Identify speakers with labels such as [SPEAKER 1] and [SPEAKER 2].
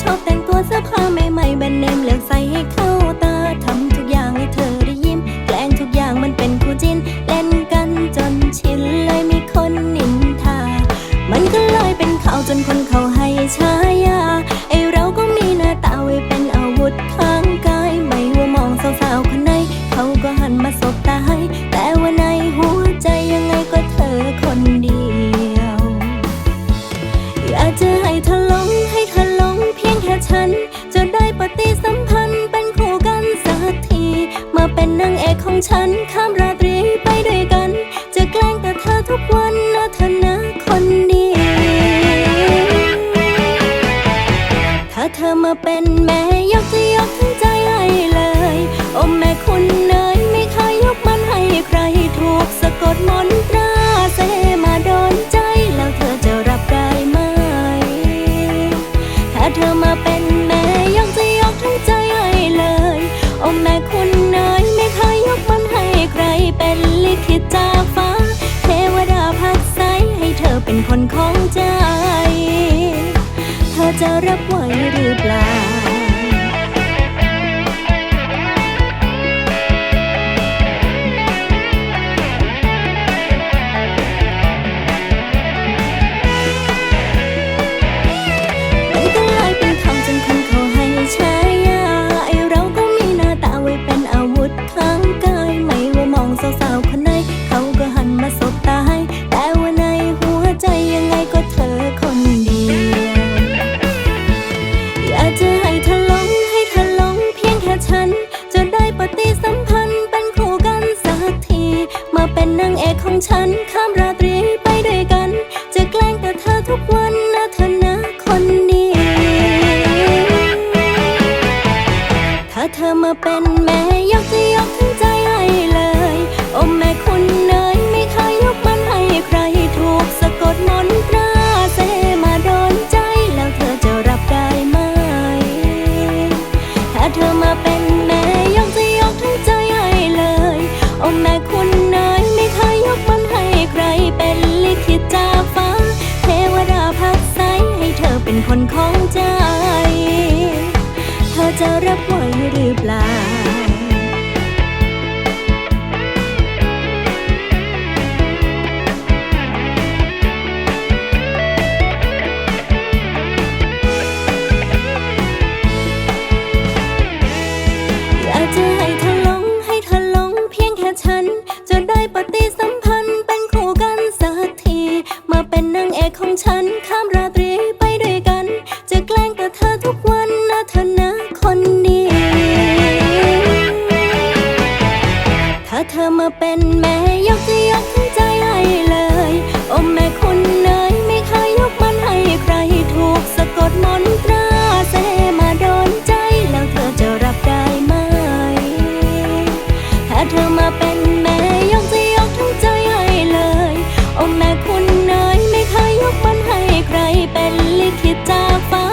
[SPEAKER 1] ชอบแต่งตัวเสื้อผ้าใหม่ๆแบรนด์เนมเลือกใส่ให้เข้าตาทำทุกอย่างให้เธอได้ยิ้ม แกล้งทุกอย่างมันเป็นคู่จินเล่นกันจนชินเลยมีคนนินทา มันก็เลยเป็นข่าวจนคนเขาให้ฉายาไอเราก็มีหน้าตาไว้เป็นอาวุธค่ะ ฉันข้ามราตรีไปด้วยกัน จะแกล้งแต่เธอทุกวันนะเธอนะคนดีถ้าเธอมาเป็นแม่ยกจะยกทั้งใจให้เลย โอ้แม่คุณเนยไม่เคยยกมันให้ใครถูกสะกดมนตราเซมาโดนใจแล้วเธอจะรับได้ไหม ถ้าเธอมาเป็น โอ้แม่คุณเนยไม่เคยยกมันให้ใครเป็นลิขิตจากฟ้า เทวดาพักใสให้เธอเป็นคนของใจ เธอจะรับไหวหรือเปล่า ฉันข้ามราตรีไปด้วยกัน จะแกล้งแต่เธอทุกวันนะเธอนะคนดีถ้าเธอมาเป็นแม่ยกจะยกทั้งใจให้เลย โอ้แม่คุณเนยไม่เคยยกมันให้ใครถูกสะกดมนตราเซมาโดนใจแล้วเธอจะรับได้ไหม ถ้าเธอมาเป็น เป็นคนของใจ เธอจะรับไหวหรือเปล่า นแม่ยกจะยกใจให้เลยอมแม่คุณเนยไม่เคยยกมันให้ใครถูกสะกดมนตราเสมาโดนใจแล้วเธอจะรับได้ไหม ถ้าเธอมาเป็นแม่ยกจะยกทั้งใจให้เลยอมแม่คุณเนยไม่เคยยกมันให้ใครเป็นลิขิตจากฟ้า